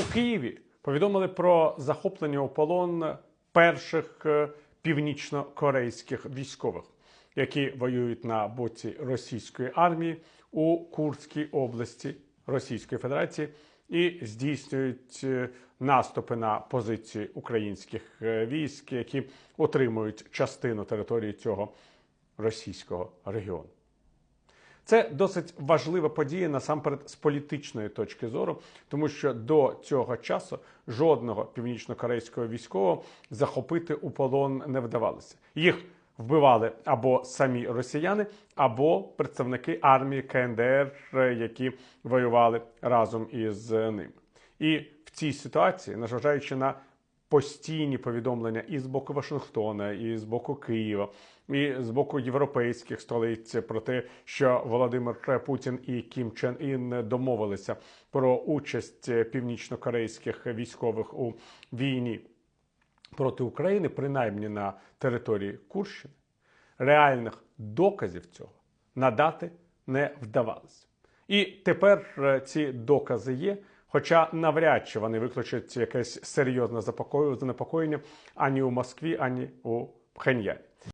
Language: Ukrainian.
У Києві повідомили про захоплення у полон перших е, північно-корейських військових, які воюють на боці російської армії у Курській області Російської Федерації і здійснюють е, наступи на позиції українських е, військ, які отримують частину території цього російського регіону. Це досить важлива подія насамперед з політичної точки зору, тому що до цього часу жодного північно-корейського військового захопити у полон не вдавалося. Їх вбивали або самі росіяни, або представники армії КНДР, які воювали разом із ними. І в цій ситуації, незважаючи на постійні повідомлення і з боку Вашингтона, і з боку Києва, і з боку європейських столиць про те, що Володимир Путін і Кім Чен Ін домовилися про участь північно-корейських військових у війні проти України, принаймні на території Курщини, реальних доказів цього надати не вдавалося. І тепер е, ці докази є. Хоча навряд чи вони викличуть якесь серйозне занепокоєння ані у Москві, ані у Пхеньяні.